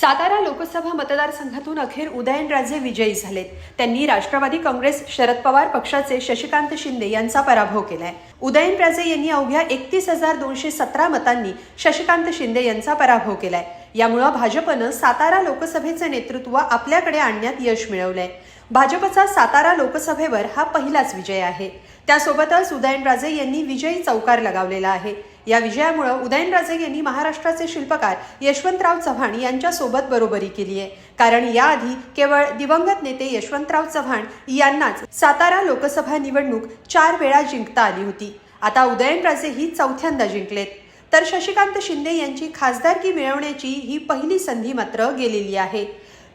सातारा लोकसभा मतदारसंघातून अखेर उदयनराजे विजयी झालेत. त्यांनी राष्ट्रवादी काँग्रेस शरद पवार पक्षाचे शशिकांत शिंदे यांचा पराभव केलाय. उदयनराजे यांनी अवघ्या एकतीस हजार दोनशे सतरा मतांनी शशिकांत शिंदे यांचा पराभव केलाय. यामुळं भाजपनं सातारा लोकसभेचं नेतृत्व आपल्याकडे आणण्यात यश मिळवलंय. भाजपचा सातारा लोकसभेवर हा पहिलाच विजय आहे. त्यासोबतच उदयनराजे यांनी विजयी चौकार लगावलेला आहे. या विजयामुळे उदयनराजे यांनी महाराष्ट्राचे शिल्पकार यशवंतराव चव्हाण यांच्यासोबत बरोबरी केली आहे कारण याआधी केवळ दिवंगत नेते यशवंतराव चव्हाण यांनाच सातारा लोकसभा निवडणूक चार वेळा जिंकता आली होती. आता उदयनराजे ही चौथ्यांदा जिंकलेत. तर शशिकांत शिंदे यांची खासदारकी मिळवण्याची ही पहिली संधी मात्र गेलेली आहे.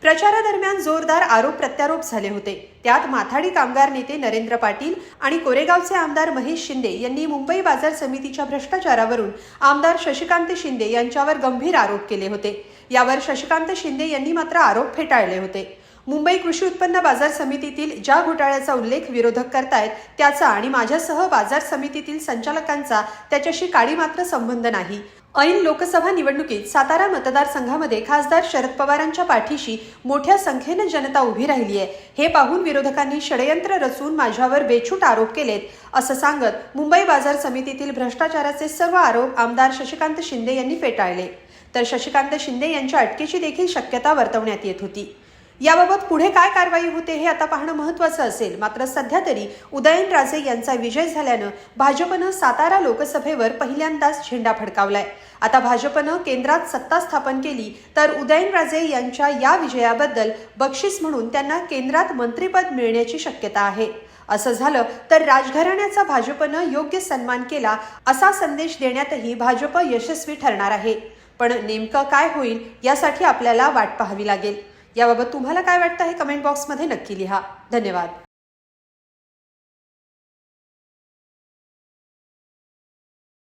प्रचारादरम्यान जोरदार आरोप प्रत्यारोप झाले होते. त्यात माथाडी कामगार नेते नरेंद्र पाटील आणि कोरेगावचे आमदार महेश शिंदे यांनी मुंबई बाजार समितीच्या भ्रष्टाचारावरून आमदार शशिकांत शिंदे यांच्यावर गंभीर आरोप केले होते. यावर शशिकांत शिंदे यांनी मात्र आरोप फेटाळले होते. मुंबई कृषी उत्पन्न बाजार समितीतील ज्या घोटाळ्याचा उल्लेख विरोधक करतायत त्याचा आणि माझ्यासह बाजार समितीतील संचालकांचा त्याच्याशी काळी मात्र संबंध नाही. ऐन लोकसभा निवडणुकीत सातारा मतदारसंघामध्ये खासदार शरद पवारांच्या पाठीशी मोठ्या संख्येनं जनता उभी राहिली आहे. हे पाहून विरोधकांनी षडयंत्र रचून माझ्यावर बेछूट आरोप केलेत असं सांगत मुंबई बाजार समितीतील भ्रष्टाचाराचे सर्व आरोप आमदार शशिकांत शिंदे यांनी फेटाळले. तर शशिकांत शिंदे यांच्या अटकेची देखील शक्यता वर्तवण्यात येत होती. याबाबत पुढे काय कारवाई होते हे आता पाहणं महत्त्वाचं असेल. मात्र सध्या तरी उदयनराजे यांचा विजय झाल्यानं भाजपनं सातारा लोकसभेवर पहिल्यांदाच झेंडा फडकावलाय. आता भाजपनं केंद्रात सत्ता स्थापन केली तर उदयनराजे यांच्या या विजयाबद्दल बक्षीस म्हणून त्यांना केंद्रात मंत्रिपद मिळण्याची शक्यता आहे. असं झालं तर राजघराण्याचा भाजपनं योग्य सन्मान केला असा संदेश देण्यातही भाजप यशस्वी ठरणार आहे. पण नेमकं काय होईल यासाठी आपल्याला वाट पाहावी लागेल. याबाबत तुम्हाला काय वाटतं हे कमेंट बॉक्समध्ये नक्की लिहा. धन्यवाद.